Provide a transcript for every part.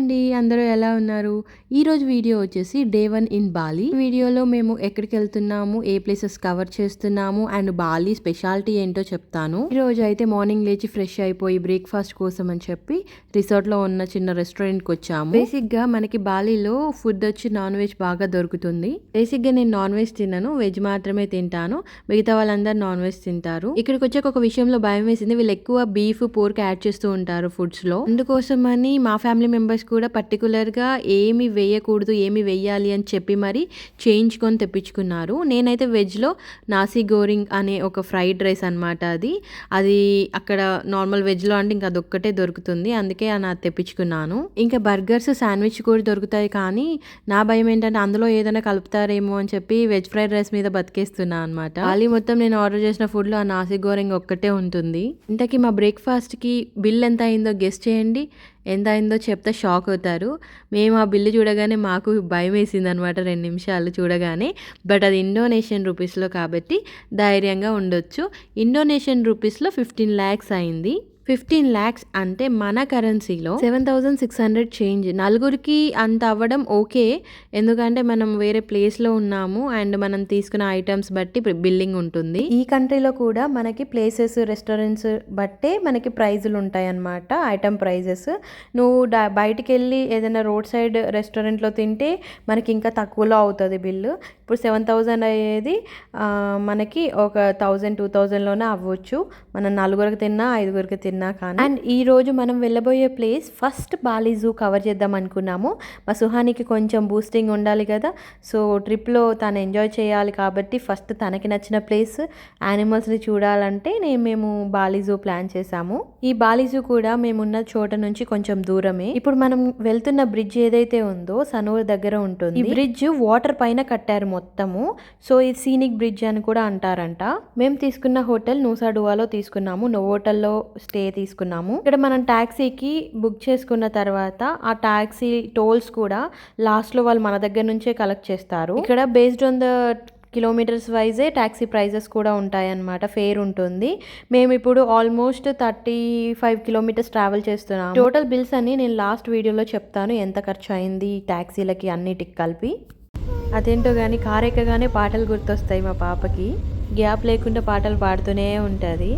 అండి అందరూ ఎలా ఉన్నారు? ఈరోజు వీడియో వచ్చేసి డే వన్ ఇన్ బాలి. వీడియోలో మేము ఎక్కడికి వెళ్తున్నాము ఏ ప్లేసెస్ కవర్ చేస్తున్నాము అండ్ బాలి స్పెషాలిటీ ఏంటో చెప్తాను. ఈ రోజు అయితే మార్నింగ్ లేచి ఫ్రెష్ అయిపోయి బ్రేక్ఫాస్ట్ కోసం అని చెప్పి రిసార్ట్లో ఉన్న చిన్న రెస్టారెంట్కి వచ్చాము. బేసిక్గా మనకి బాలీలో ఫుడ్ వచ్చి నాన్ వెజ్ బాగా దొరుకుతుంది. బేసిక్గా నేను నాన్ వెజ్ తినను వెజ్ మాత్రమే తింటాను. మిగతా వాళ్ళందరూ నాన్ వెజ్ తింటారు. ఇక్కడికి వచ్చాక ఒక విషయంలో భయం వేసింది. వీళ్ళు ఎక్కువ బీఫ్ పోర్క్ యాడ్ చేస్తూ ఉంటారు ఫుడ్స్లో అందుకోసమని మా ఫ్యామిలీ మెంబర్స్ కూడా పర్టికులర్గా ఏమి వేయకూడదు ఏమి వేయాలి అని చెప్పి మరి చేయించుకొని తెప్పించుకున్నారు. నేనైతే వెజ్లో నాసి గోరింగ్ అనే ఒక ఫ్రైడ్ రైస్ అనమాట అది. అది అక్కడ నార్మల్ వెజ్లో అంటే ఇంకా అదొక్కటే దొరుకుతుంది. అందుకే నా తెప్పించుకున్నాను. ఇంకా బర్గర్స్ శాండ్విచ్ కూడా దొరుకుతాయి కానీ నా భయం ఏంటంటే అందులో ఏదైనా కలుపుతారేమో అని చెప్పి వెజ్ ఫ్రైడ్ రైస్ మీద బతికేస్తున్నా అనమాట ఖాళీ మొత్తం నేను ఆర్డర్ చేసిన ఫుడ్లో ఆ నాసి గోరింగ్ ఒక్కటే ఉంటుంది. ఇంతకీ మా బ్రేక్ఫాస్ట్కి బిల్ ఎంత అయిందో గెస్ట్ చేయండి. ఎంత అయిందో చెప్తే షాక్ అవుతారు. మేము ఆ బిల్లు చూడగానే మాకు భయం వేసింది అనమాట రెండు నిమిషాలు చూడగానే. బట్ అది ఇండోనేషియన్ రూపీస్లో కాబట్టి ధైర్యంగా ఉండొచ్చు. ఇండోనేషియన్ రూపీస్లో ఫిఫ్టీన్ ల్యాక్స్ అయింది. ఫిఫ్టీన్ ల్యాక్స్ అంటే మన కరెన్సీలో seven thousand six hundred change. నలుగురికి అంత అవ్వడం ఓకే. ఎందుకంటే మనం వేరే ప్లేస్లో ఉన్నాము అండ్ మనం తీసుకున్న ఐటమ్స్ బట్టి బిల్లింగ్ ఉంటుంది. ఈ కంట్రీలో కూడా మనకి ప్లేసెస్ రెస్టారెంట్స్ బట్టే మనకి ప్రైజులు ఉంటాయి అన్నమాట ఐటమ్ ప్రైజెస్. నువ్వు బయటికి వెళ్ళి ఏదైనా రోడ్ సైడ్ రెస్టారెంట్లో తింటే మనకి ఇంకా తక్కువలో అవుతుంది బిల్లు. ఇప్పుడు సెవెన్ థౌజండ్ అయ్యేది మనకి ఒక థౌజండ్ టూ థౌజండ్లోనే అవ్వచ్చు. మనం నలుగురికి తిన్నా ఐదుగురికి తిన్నా కానీ. అండ్ ఈ రోజు మనం వెళ్ళబోయే place first Bali zoo cover చేద్దాం అనుకున్నాము. మా సుహానికి కొంచెం బూస్టింగ్ ఉండాలి కదా. సో ట్రిప్లో తను ఎంజాయ్ చేయాలి కాబట్టి ఫస్ట్ తనకి నచ్చిన ప్లేస్ యానిమల్స్ని చూడాలంటే నేను మేము బాలీ జూ ప్లాన్ చేసాము ఈ బాలీ జూ కూడా మేమున్న చోట నుంచి కొంచెం దూరమే. ఇప్పుడు మనం వెళ్తున్న బ్రిడ్జ్ ఏదైతే ఉందో సనూర్ దగ్గర ఉంటుంది. ఈ బ్రిడ్జ్ వాటర్ పైన కట్టారు మొత్తము. సో ఇది సీనిక్ బ్రిడ్జ్ అని కూడా అంటారంట. మేము తీసుకున్న హోటల్ నూసాడువాలో తీసుకున్నాము. నోవోటల్లో స్టే తీసుకున్నాము. ఇక్కడ మనం ట్యాక్సీకి బుక్ చేసుకున్న తర్వాత ఆ ట్యాక్సీ టోల్స్ కూడా లాస్ట్లో వాళ్ళు మన దగ్గర నుంచే కలెక్ట్ చేస్తారు. ఇక్కడ బేస్డ్ ఆన్ ద కిలోమీటర్స్ వైజే ట్యాక్సీ ప్రైజెస్ కూడా ఉంటాయన్నమాట ఫేర్ ఉంటుంది. మేము ఇప్పుడు almost thirty five kilometres travel చేస్తున్నాం టోటల్ బిల్స్ అన్ని నేను లాస్ట్ వీడియోలో చెప్తాను ఎంత ఖర్చు అయింది ట్యాక్సీలకి అన్నిటికి కలిపి. అదేంటో కానీ కార్ ఎక్కగానే పాటలు గుర్తొస్తాయి మా పాపకి. గ్యాప్ లేకుండా పాటలు పాడుతూనే ఉంటుంది.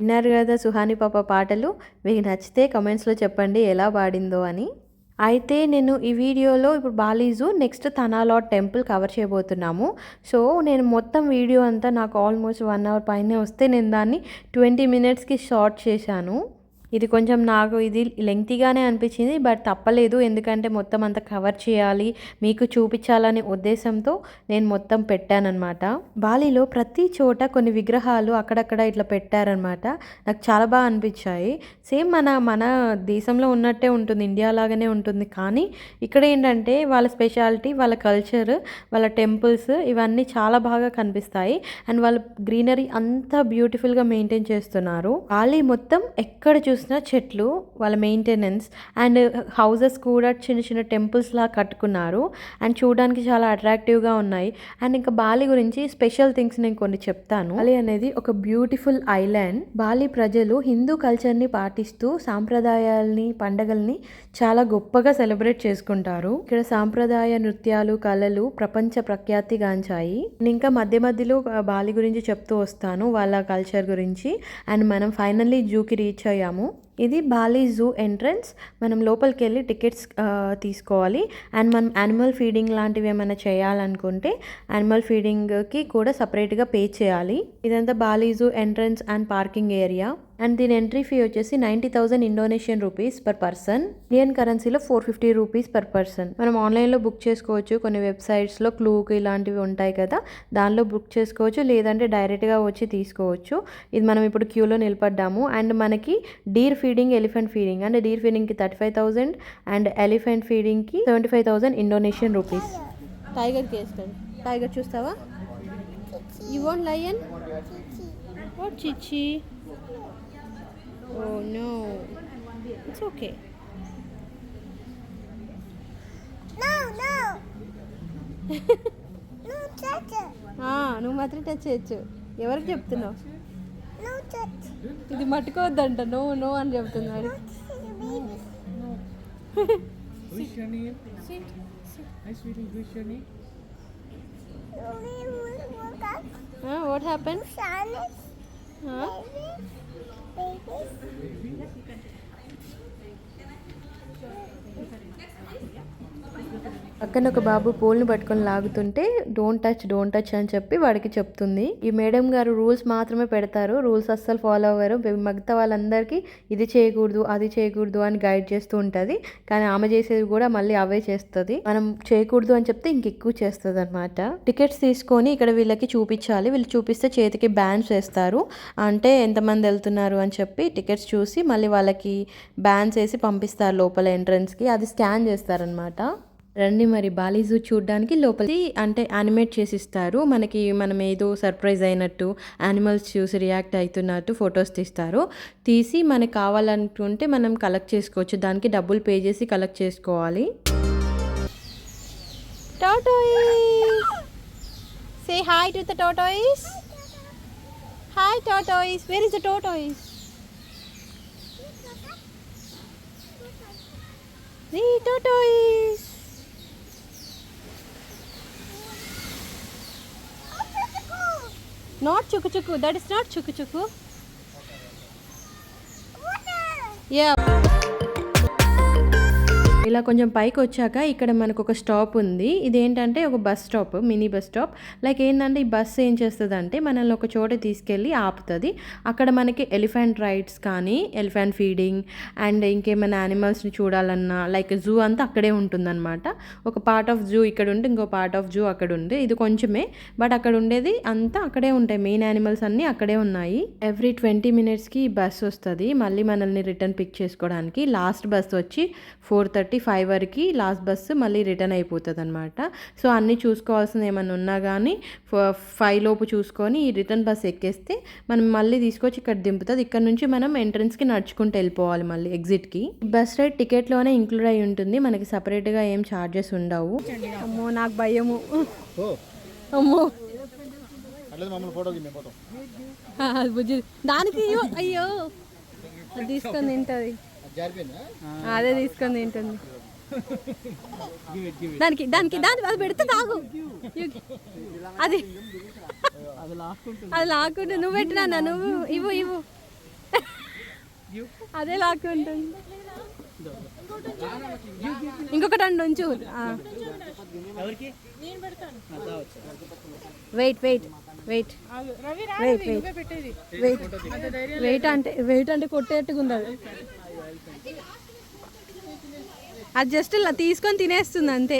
విన్నారు కదా సుహాని పాప పాటలు. మీకు నచ్చితే కమెంట్స్లో చెప్పండి ఎలా పాడిందో అని. అయితే నేను ఈ వీడియోలో ఇప్పుడు Bali zoo next Tanah Lot temple cover చేయబోతున్నాము. సో నేను మొత్తం వీడియో అంతా నాకు ఆల్మోస్ట్ వన్ అవర్ పైనే వస్తే నేను దాన్ని ట్వంటీ మినిట్స్కి షార్ట్ చేశాను. ఇది కొంచెం నాకు ఇది లెంగ్తీగానే అనిపించింది బట్ తప్పలేదు. ఎందుకంటే మొత్తం అంతా కవర్ చేయాలి మీకు చూపించాలనే ఉద్దేశంతో నేను మొత్తం పెట్టానన్నమాట. బాలీలో ప్రతి చోట కొన్ని విగ్రహాలు అక్కడక్కడ ఇట్లా పెట్టారనమాట నాకు చాలా బాగా అనిపించాయి. సేమ్ మన మన దేశంలో ఉన్నట్టే ఉంటుంది ఇండియా లాగానే ఉంటుంది. కానీ ఇక్కడ ఏంటంటే వాళ్ళ స్పెషాలిటీ వాళ్ళ కల్చర్ వాళ్ళ టెంపుల్స్ ఇవన్నీ చాలా బాగా కనిపిస్తాయి. అండ్ వాళ్ళ గ్రీనరీ అంతా బ్యూటిఫుల్గా మెయింటైన్ చేస్తున్నారు. బాలీ మొత్తం ఎక్కడ చూసినా చెట్లు వాళ్ళ మెయింటెనెన్స్ అండ్ హౌసెస్ కూడా చిన్న చిన్న టెంపుల్స్ లా కట్టుకున్నారు. అండ్ చూడడానికి చాలా అట్రాక్టివ్గా ఉన్నాయి. అండ్ ఇంకా బాలి గురించి స్పెషల్ థింగ్స్ నేను కొన్ని చెప్తాను. బాలి అనేది ఒక బ్యూటిఫుల్ ఐలాండ్ బాలి ప్రజలు హిందూ కల్చర్ని పాటిస్తూ సాంప్రదాయాల్ని పండగల్ని చాలా గొప్పగా సెలబ్రేట్ చేసుకుంటారు. ఇక్కడ సాంప్రదాయ నృత్యాలు కళలు ప్రపంచ ప్రఖ్యాతిగాంచాయి నేను ఇంకా మధ్య మధ్యలో బాలి గురించి చెప్తూ వస్తాను వాళ్ళ కల్చర్ గురించి. అండ్ మనం ఫైనల్లీ జూకి రీచ్ అయ్యాము. 경우 ఇది బాలీ జూ ఎంట్రన్స్ మనం లోపలికి వెళ్ళి టికెట్స్ తీసుకోవాలి. అండ్ మనం యానిమల్ ఫీడింగ్ లాంటివి ఏమైనా చేయాలనుకుంటే యానిమల్ ఫీడింగ్కి కూడా సపరేట్గా పే చేయాలి. ఇదంతా Bali zoo entrance and parking area and దీని ఎంట్రీ ఫీ వచ్చేసి ninety thousand Indonesian rupees per person Indian కరెన్సీలో four fifty rupees per person మనం ఆన్లైన్లో బుక్ చేసుకోవచ్చు. కొన్ని వెబ్సైట్స్లో క్లూక్ ఇలాంటివి ఉంటాయి కదా. దానిలో బుక్ చేసుకోవచ్చు. లేదంటే డైరెక్ట్గా వచ్చి తీసుకోవచ్చు. ఇది మనం ఇప్పుడు క్యూలో నిలబడ్డాము. అండ్ మనకి deer fee feeding elephant feeding అంటే deer ఫీడింగ్కి thirty five thousand and elephant ఫీడింగ్కి seventy five thousand Indonesian rupees టైగర్కి వేస్తుంది టైగర్ చూస్తావా You want lion? What Chichi? Oh no. It's okay. No, no. no touch it. నువ్వు మాత్రం touch చేయొచ్చు ఎవరికి చెప్తున్నావు. ఇది మట్టుకోవద్దంట no no అని చెప్తున్నాడు Who's your name? Hi, sweetie. Who's your name? We will work up. What happen Silence. Baby. పక్కన ఒక బాబు పూల్ని పట్టుకొని లాగుతుంటే డోంట్ టచ్ డోంట్ టచ్ అని చెప్పి వాడికి చెప్తుంది. ఈ మేడం గారు రూల్స్ మాత్రమే పెడతారు. రూల్స్ అస్సలు ఫాలో అవ్వరు. మిగతా వాళ్ళందరికీ ఇది చేయకూడదు అది చేయకూడదు అని గైడ్ చేస్తూ ఉంటుంది. కానీ ఆమె చేసేది కూడా మళ్ళీ అవే చేస్తుంది. మనం చేయకూడదు అని చెప్తే ఇంకెక్కువ చేస్తుంది అనమాట టికెట్స్ తీసుకొని ఇక్కడ వీళ్ళకి చూపించాలి. వీళ్ళు చూపిస్తే చేతికి బ్యాన్స్ వేస్తారు అంటే ఎంతమంది వెళ్తున్నారు అని చెప్పి టికెట్స్ చూసి మళ్ళీ వాళ్ళకి బ్యాన్స్ వేసి పంపిస్తారు లోపల ఎంట్రన్స్కి. అది స్కాన్ చేస్తారనమాట రండి మరి బాలీజూ చూడడానికి లోపలి అంటే యానిమేట్ చేసి ఇస్తారు మనకి మనం ఏదో సర్ప్రైజ్ అయినట్టు యానిమల్స్ చూసి రియాక్ట్ అవుతున్నట్టు ఫొటోస్ తీస్తారు. తీసి మనకు కావాలనుకుంటే మనం కలెక్ట్ చేసుకోవచ్చు. దానికి డబ్బులు పే చేసి కలెక్ట్ చేసుకోవాలి. Say hi to the tortoise. Hi tortoise. Where is the tortoise? The tortoise. Not chuku chuku. That is not chuku chuku. Yeah. ఇలా కొంచెం పైకి వచ్చాక ఇక్కడ మనకు ఒక స్టాప్ ఉంది. ఇదేంటంటే ఒక bus stop mini bus stop. Like ఏంటంటే ఈ బస్ ఏం చేస్తుంది అంటే మనల్ని ఒక చోట తీసుకెళ్ళి ఆపుతుంది. అక్కడ మనకి ఎలిఫెంట్ రైడ్స్ కానీ ఎలిఫెంట్ ఫీడింగ్ అండ్ ఇంకేమైనా యానిమల్స్ని చూడాలన్నా లైక్ జూ అంతా అక్కడే ఉంటుందన్నమాట. ఒక పార్ట్ ఆఫ్ జూ ఇక్కడ ఉంటే ఇంకో పార్ట్ ఆఫ్ జూ అక్కడ ఉంది. ఇది కొంచెమే బట్ అక్కడ ఉండేది అంతా అక్కడే ఉంటాయి. మెయిన్ యానిమల్స్ అన్నీ అక్కడే ఉన్నాయి. ఎవ్రీ ట్వంటీ మినిట్స్కి బస్ వస్తుంది. మళ్ళీ మనల్ని రిటర్న్ పిక్ చేసుకోవడానికి లాస్ట్ బస్ వచ్చి ఫోర్ థర్టీ ఫైవ్ వరకు లాస్ట్ బస్సు మళ్ళీ రిటర్న్ అయిపోతుంది అనమాట సో అన్నీ చూసుకోవాల్సింది ఏమైనా ఉన్నా కానీ ఫైవ్ లోపు చూసుకొని ఈ రిటర్న్ బస్ ఎక్కేస్తే మనం మళ్ళీ తీసుకొచ్చి ఇక్కడ దింపుతుంది. ఇక్కడ నుంచి మనం ఎంట్రన్స్కి నడుచుకుంటూ వెళ్ళిపోవాలి మళ్ళీ ఎగ్జిట్కి. బస్ రైడ్ టికెట్లోనే ఇంక్లూడ్ అయి ఉంటుంది. మనకి సపరేట్గా ఏం ఛార్జెస్ ఉండవు. అమ్మో నాకు భయము. అమ్మో. దానికి అయ్యో అయ్యో. అది తీసుకొని తింటుంది. అది తీసుకొని తింటుంది. దానికి దానికి దానికి అది పెడితే తాగు. అది అది లాక్కుంటుంది. అది లాక్కుంటే నువ్వు పెట్టినా నువ్వు ఇవ్వు ఇవ్వు. అదే లాక్కుంటుంది. ఇంకొకటి అండి ఉంచు. ఎవరికి? Wait wait wait. Wait wait. Wait. Wait అంటే వెయిట్ అంటే కొట్టేట్టుగా ఉంది అది. అది జస్ట్ ఇలా తీసుకొని తినేస్తుంది అంతే.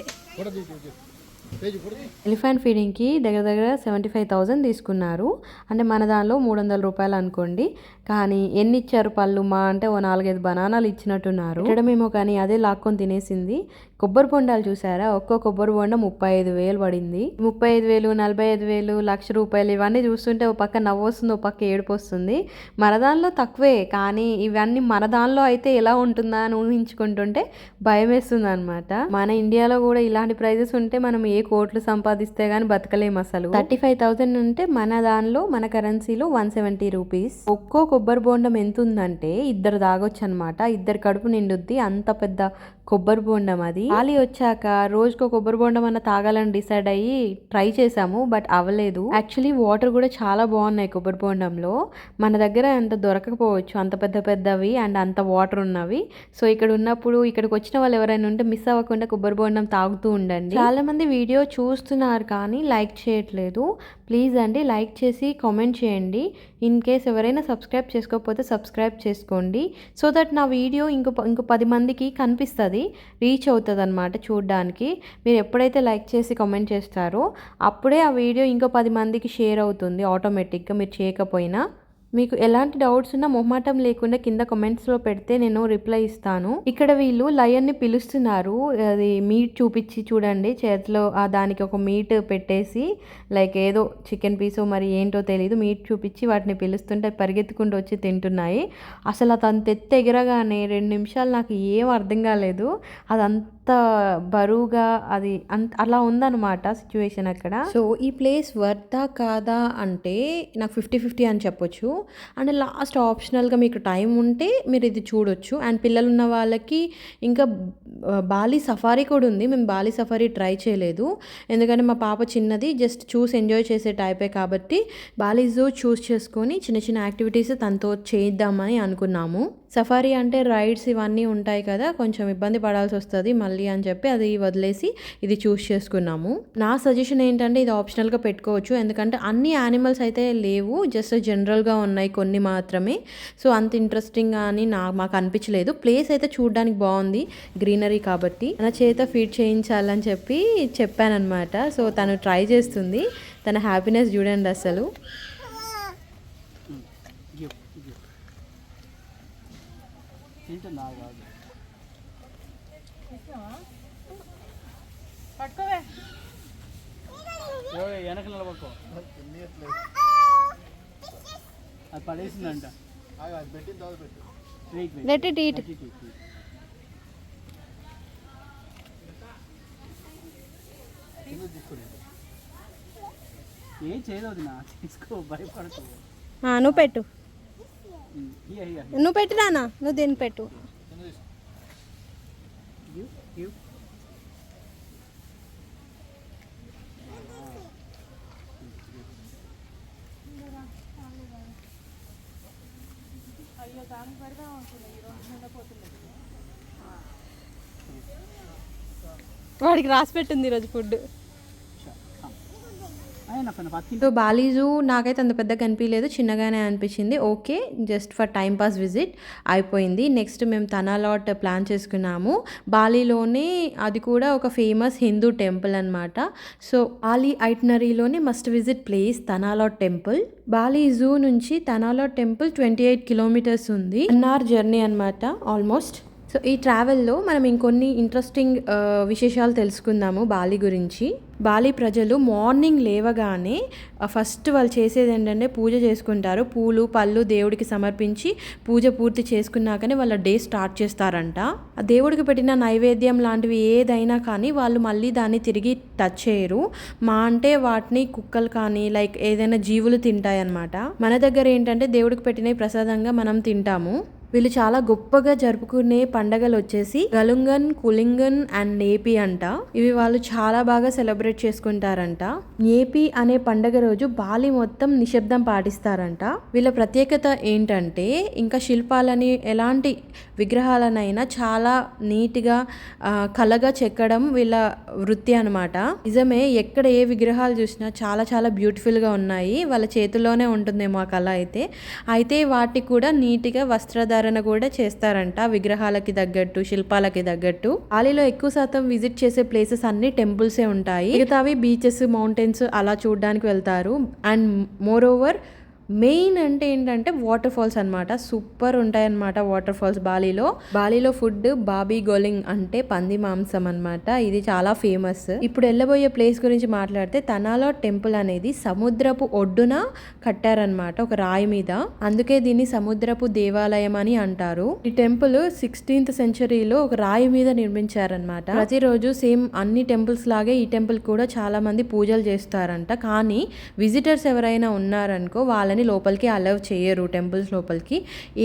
ఎలిఫెంట్ ఫీడింగ్కి దగ్గర దగ్గర సెవెంటీ ఫైవ్ థౌజండ్ తీసుకున్నారు. అంటే మన దానిలో మూడు వందల రూపాయలు అనుకోండి. కానీ ఎన్ని ఇచ్చారు పళ్ళు మా అంటే ఓ నాలుగైదు బనానాలు ఇచ్చినట్టున్నారు. పెట్టడమేమో కానీ అదే లాక్కొని తినేసింది. కొబ్బరి బొండాలు చూసారా? ఒక్కో కొబ్బరి బొండ ముప్పై ఐదు వేలు పడింది. ముప్పై ఐదు వేలు నలభై ఐదు వేలు లక్ష రూపాయలు ఇవన్నీ చూస్తుంటే ఒక పక్క నవ్వు వస్తుంది ఒక పక్క ఏడుపు వస్తుంది మరదానిలో తక్కువే కానీ ఇవన్నీ మరదానిలో అయితే ఎలా ఉంటుందా అని ఊహించుకుంటుంటే భయం వేస్తుంది అనమాట మన ఇండియాలో కూడా ఇలాంటి ప్రైజెస్ ఉంటే మనం ఏ కోట్లు సంపాదిస్తే కానీ బతకలేము అసలు. థర్టీ ఫైవ్ థౌసండ్ ఉంటే మన దానిలో మన కరెన్సీలో వన్ సెవెంటీ రూపీస్. ఒక్కో కొబ్బరి బోండం ఎంత ఉందంటే ఇద్దరు తాగొచ్చు అనమాట ఇద్దరు కడుపు నిండుద్ది. అంత పెద్ద కొబ్బరి బోండం అది. ఖాళీ వచ్చాక రోజుకో కొబ్బరి బోండం అన్న తాగాలని డిసైడ్ అయ్యి ట్రై చేసాము బట్ అవ్వలేదు. యాక్చువల్లీ వాటర్ కూడా చాలా బాగున్నాయి కొబ్బరి బోండంలో. మన దగ్గర అంత దొరకకపోవచ్చు అంత పెద్ద పెద్దవి అండ్ అంత వాటర్ ఉన్నవి. సో ఇక్కడ ఉన్నప్పుడు ఇక్కడికి వచ్చిన వాళ్ళు ఎవరైనా ఉంటే మిస్ అవ్వకుండా కొబ్బరి బోండం తాగుతూ ఉండండి. చాలా మంది వీడియో చూస్తున్నారు కానీ లైక్ చేయట్లేదు. ప్లీజ్ అండి లైక్ చేసి కామెంట్ చేయండి. ఇన్ కేస్ ఎవరైనా సబ్స్క్రైబ్ చేసుకోకపోతే సబ్స్క్రైబ్ చేసుకోండి. సో దట్ నా వీడియో ఇంకో ఇంకో పది మందికి కనిపిస్తుంది రీచ్ అవుతుంది. అనమాట చూడడానికి. మీరు ఎప్పుడైతే లైక్ చేసి కామెంట్ చేస్తారో అప్పుడే ఆ వీడియో ఇంకో పది మందికి షేర్ అవుతుంది ఆటోమేటిక్గా మీరు చేయకపోయినా. మీకు ఎలాంటి డౌట్స్ ఉన్నా మొహమాటం లేకుండా కింద కమెంట్స్లో పెడితే నేను రిప్లై ఇస్తాను. ఇక్కడ వీళ్ళు లయన్ని పిలుస్తున్నారు. అది మీట్ చూపించి చూడండి. చేతిలో దానికి ఒక మీట్ పెట్టేసి లైక్ ఏదో చికెన్ పీసో మరి ఏంటో తెలియదు మీట్ చూపించి వాటిని పిలుస్తుంటే పరిగెత్తుకుంటూ వచ్చి తింటున్నాయి. అసలు అతను తెత్తి ఎగరగానే రెండు నిమిషాలు నాకు ఏం అర్థం కాలేదు. అదంతా బరువుగా అది అంత అలా ఉందన్నమాట సిచ్యువేషన్ అక్కడ. సో ఈ ప్లేస్ వర్తా కాదా అంటే నాకు ఫిఫ్టీ ఫిఫ్టీ అని చెప్పొచ్చు. అండ్ లాస్ట్ ఆప్షనల్గా మీకు టైం ఉంటే మీరు ఇది చూడొచ్చు. అండ్ పిల్లలు ఉన్న వాళ్ళకి ఇంకా బాలీ బాలి సఫారీ కూడా ఉంది. మేము బాలి సఫారీ ట్రై చేయలేదు. ఎందుకంటే మా పాప చిన్నది జస్ట్ చూసి ఎంజాయ్ చేసే టైపే కాబట్టి బాలి జూ చూస్ చేసుకొని చిన్న చిన్న యాక్టివిటీస్ తనతో చేద్దామని అనుకున్నాము. సఫారీ అంటే రైడ్స్ ఇవన్నీ ఉంటాయి కదా కొంచెం ఇబ్బంది పడాల్సి వస్తుంది. మళ్ళీ అని చెప్పి అది వదిలేసి ఇది చూస్ చేసుకున్నాము. నా సజెషన్ ఏంటంటే ఇది ఆప్షనల్గా పెట్టుకోవచ్చు. ఎందుకంటే అన్ని యానిమల్స్ అయితే లేవు జస్ట్ జనరల్గా ఉన్నాయి కొన్ని మాత్రమే. సో అంత ఇంట్రెస్టింగ్ అని నా మాకు అనిపించలేదు. ప్లేస్ అయితే చూడడానికి బాగుంది గ్రీనరీ కాబట్టి. నా చేత ఫీడ్ చేయించాలని చెప్పి చెప్పానమాట సో తను ట్రై చేస్తుంది. తన హ్యాపీనెస్ చూడండి అసలు. గివ్ గివ్ తింటుందా కాదు పట్టుకోవే. వెనక నిలబడుకో. అది పడేసిందంట. పెట్టిన తీసుకుని ఏం చేయదు నా తీసుకో భయపడకు. నువ్వు పెట్టు. నువ్వు పెట్టు నాన్న నువ్వు దీన్ని పెట్టు కింద తీసుకో గివ్ గివ్ వాడికి రాసి పెట్టింది ఈరోజు ఫుడ్. సో బాలీజు నాకైతే అంత పెద్దగా కనిపించలేదు చిన్నగానే అనిపించింది. Okay just for time pass visit అయిపోయింది. నెక్స్ట్ మేము తనాలాట్ ప్లాన్ చేసుకున్నాము. బాలీలోనే అది కూడా ఒక ఫేమస్ హిందూ టెంపుల్ అనమాట so Bali ఐటనరీలోనే must visit place Tanah Lot temple Bali zoo నుంచి Tanah Lot temple twenty eight kilometres ఉంది. అవర్ జర్నీ అనమాట ఆల్మోస్ట్ సో ఈ ట్రావెల్లో మనం ఇంకొన్ని ఇంట్రెస్టింగ్ విశేషాలు తెలుసుకుందాము బాలి గురించి. బాలి ప్రజలు మార్నింగ్ లేవగానే ఫస్ట్ వాళ్ళు చేసేది ఏంటంటే పూజ చేసుకుంటారు. పూలు పళ్ళు దేవుడికి సమర్పించి పూజ పూర్తి చేసుకున్నాకనే వాళ్ళ డే స్టార్ట్ చేస్తారంట. దేవుడికి పెట్టిన నైవేద్యం లాంటివి ఏదైనా కానీ వాళ్ళు మళ్ళీ దాన్ని తిరిగి టచ్ చేయరు. మా అంటే వాటిని కుక్కలు కానీ లైక్ ఏదైనా జీవులు తింటాయి అన్నమాట మన దగ్గర ఏంటంటే దేవుడికి పెట్టినవి ప్రసాదంగా మనం తింటాము. వీళ్ళు చాలా గొప్పగా జరుపుకునే పండగలు వచ్చేసి గలుంగన్ కులింగన్ అండ్ నేపి అంట. ఇవి వాళ్ళు చాలా బాగా సెలబ్రేట్ చేసుకుంటారంట. నేపి అనే పండగ రోజు బాలి మొత్తం నిశ్శబ్దం పాటిస్తారంట. వీళ్ళ ప్రత్యేకత ఏంటంటే ఇంకా శిల్పాలని ఎలాంటి విగ్రహాలనైనా చాలా నీట్గా కలగా కళగా చెక్కడం వీళ్ళ వృత్తి అనమాట నిజమే ఎక్కడ ఏ విగ్రహాలు చూసినా చాలా చాలా బ్యూటిఫుల్గా ఉన్నాయి. వాళ్ళ చేతిలోనే ఉంటుందేమో ఆ కళ అయితే. అయితే వాటికి కూడా నీట్గా వస్త్రధారణ కూడా చేస్తారంట. విగ్రహాలకి తగ్గట్టు శిల్పాలకి తగ్గట్టు. ఆలీలో ఎక్కువ శాతం విజిట్ చేసే ప్లేసెస్ అన్ని టెంపుల్సే ఉంటాయి. మిగతావి బీచెస్ మౌంటైన్స్ అలా చూడడానికి వెళ్తారు. అండ్ మోర్ ఓవర్ మెయిన్ అంటే ఏంటంటే వాటర్ ఫాల్స్ అనమాట సూపర్ ఉంటాయన్నమాట వాటర్ ఫాల్స్ బాలీలో. బాలీలో ఫుడ్ బాబీ గోలింగ్ అంటే పంది మాంసం అన్నమాట. ఇది చాలా ఫేమస్. ఇప్పుడు వెళ్ళబోయే ప్లేస్ గురించి మాట్లాడితే తనాలో టెంపుల్ అనేది సముద్రపు ఒడ్డున కట్టారనమాట ఒక రాయి మీద. అందుకే దీన్ని సముద్రపు దేవాలయం అని అంటారు. ఈ టెంపుల్ సిక్స్టీన్త్ సెంచరీలో ఒక రాయి మీద నిర్మించారనమాట ప్రతిరోజు సేమ్ అన్ని టెంపుల్స్ లాగే ఈ టెంపుల్ కూడా చాలా మంది పూజలు చేస్తారంట. కానీ విజిటర్స్ ఎవరైనా ఉన్నారనుకో వాళ్ళని లోపలికి అలవ్ చేయరు టెంపుల్స్ లోపలికి.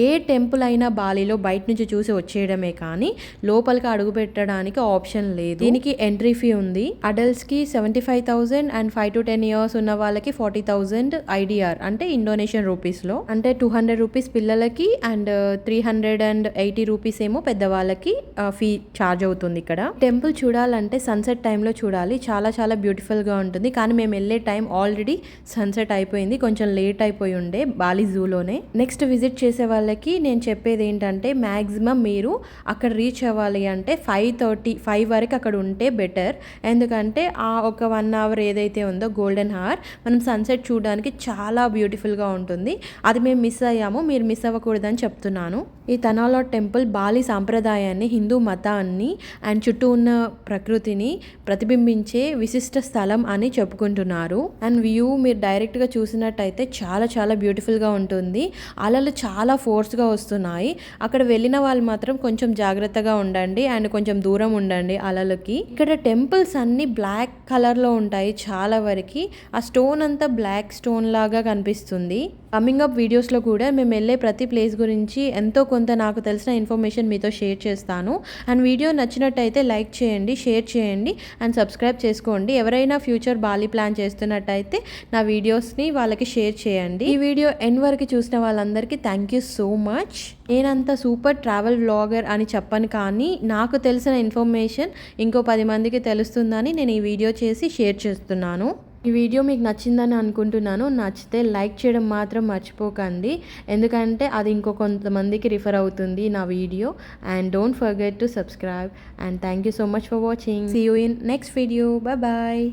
ఏ టెంపుల్ అయినా బాలీలో బయట నుంచి చూసి వచ్చేయడమే కానీ లోపలికి అడుగు పెట్టడానికి ఆప్షన్ లేదు. దీనికి ఎంట్రీ ఫీ ఉంది. అడల్ట్స్కి seventy five thousand and five to ten years ఉన్న వాళ్ళకి ఫార్టీ థౌసండ్ ఐడిఆర్ అంటే ఇండోనేషియన్ రూపీస్లో అంటే టూ హండ్రెడ్ రూపీస్ పిల్లలకి and three hundred and eighty rupees ఏమో పెద్దవాళ్ళకి uh, ఫీ ఛార్జ్ అవుతుంది ఇక్కడ. టెంపుల్ చూడాలంటే సన్సెట్ టైంలో చూడాలి. చాలా చాలా బ్యూటిఫుల్గా ఉంటుంది. కానీ మేము వెళ్ళే టైం ఆల్రెడీ సన్సెట్ అయిపోయింది. కొంచెం లేట్ అయిపోయింది. అయిపోయి ఉండే బాలి జూలోనే. నెక్స్ట్ విజిట్ చేసే వాళ్ళకి నేను చెప్పేది ఏంటంటే మ్యాక్సిమం మీరు అక్కడ రీచ్ అవ్వాలి అంటే ఫైవ్ థర్టీ ఫైవ్ వరకు అక్కడ ఉంటే బెటర్ ఎందుకంటే ఆ ఒక వన్ అవర్ ఏదైతే ఉందో గోల్డెన్ హార్ మనం సన్సెట్ చూడడానికి చాలా బ్యూటిఫుల్గా ఉంటుంది. అది మేము మిస్ అయ్యాము మీరు మిస్ అవ్వకూడదని చెప్తున్నాను. ఈ తనాలో టెంపుల్ బాలి సాంప్రదాయాన్ని హిందూ మతాన్ని అండ్ చుట్టూ ఉన్న ప్రకృతిని ప్రతిబింబించే విశిష్ట స్థలం అని చెప్పుకుంటున్నారు. అండ్ వ్యూ మీరు డైరెక్ట్గా చూసినట్టయితే చాలా చాలా బ్యూటిఫుల్గా ఉంటుంది. అలలు చాలా ఫోర్స్గా వస్తున్నాయి. అక్కడ వెళ్ళిన వాళ్ళు మాత్రం కొంచెం జాగ్రత్తగా ఉండండి. అండ్ కొంచెం దూరం ఉండండి అలలకి. ఇక్కడ టెంపుల్స్ అన్ని బ్లాక్ కలర్లో ఉంటాయి చాలా వరకు. ఆ స్టోన్ అంతా బ్లాక్ స్టోన్ లాగా కనిపిస్తుంది. కమింగ్ అప్ వీడియోస్లో కూడా మేము వెళ్ళే ప్రతి ప్లేస్ గురించి ఎంతో కొంత నాకు తెలిసిన ఇన్ఫర్మేషన్ మీతో షేర్ చేస్తాను. అండ్ వీడియో నచ్చినట్టయితే లైక్ చేయండి షేర్ చేయండి అండ్ సబ్స్క్రైబ్ చేసుకోండి. ఎవరైనా ఫ్యూచర్ బాలి ప్లాన్ చేస్తున్నట్టయితే నా వీడియోస్ని వాళ్ళకి షేర్ చేయండి. చేయండి. ఈ వీడియో ఎండ్ వరకు చూసిన వాళ్ళందరికీ థ్యాంక్ యూ సో మచ్ నేనంత సూపర్ ట్రావెల్ వ్లాగర్ అని చెప్పను కానీ నాకు తెలిసిన ఇన్ఫర్మేషన్ ఇంకో పది మందికి తెలుస్తుందని నేను ఈ వీడియో చేసి షేర్ చేస్తున్నాను. ఈ వీడియో మీకు నచ్చిందని అనుకుంటున్నాను. నచ్చితే లైక్ చేయడం మాత్రం మర్చిపోకండి. ఎందుకంటే అది ఇంకో కొంతమందికి రిఫర్ అవుతుంది నా video. And don't forget to subscribe and thank you so much for watching see you in next video bye bye